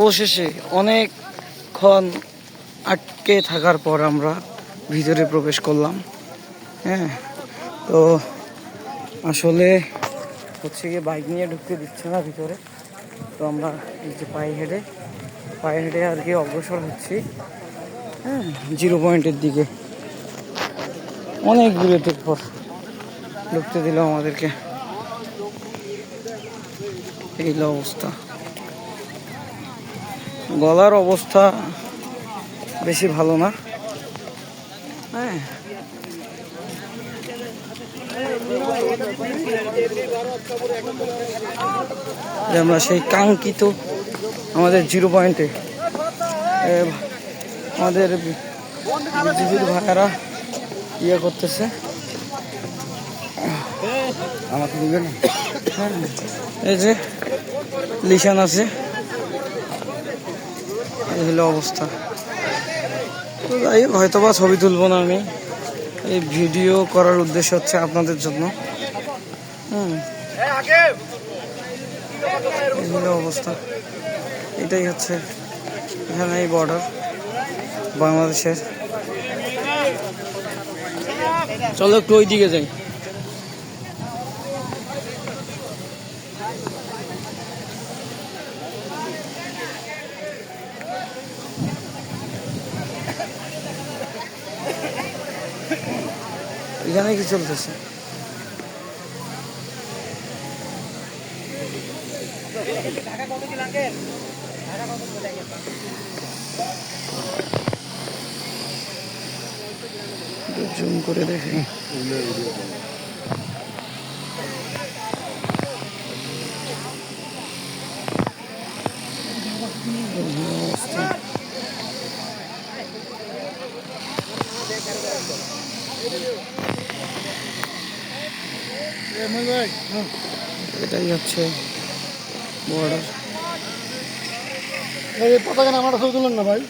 অবশেষে অনেকক্ষণ আটকে থাকার পর আমরা ভিতরে প্রবেশ করলাম। হ্যাঁ তো আসলে হচ্ছে গিয়ে বাইক নিয়ে ঢুকতে দিচ্ছে না ভিতরে। তো আমরা এই যে পায়ে হেঁটে পায়ে হেঁটে আর কি অগ্রসর হচ্ছি। হ্যাঁ জিরো পয়েন্টের দিকে। অনেক দূরের পর ঢুকতে দিল আমাদেরকে। এই অবস্থা। গলার অবস্থা বেশি ভালো না। হ্যাঁ। আমরা সেই কাঙ্ক্ষিত আমাদের জিরো পয়েন্টে। আমাদের বিজিবির ভাইয়ারা ইয়ে করতেছে। আমাকে দিবেন? এই যে লিশান আছে। এই হলো অবস্থা। তো যাই হয়তো বা ছবি তুলবো না আমি। এই ভিডিও করার উদ্দেশ্য হচ্ছে আপনাদের জন্য। অবস্থা। এটাই হচ্ছে এখানে এই বর্ডার বাংলাদেশের। চলো একটু ওই দিকে যাই। এখানে কি চলতেছে জুম করে দেখি অবস্থা। এটাই হচ্ছে বর্ডার পতাকা আমার ছবি তুলেন না ভাই।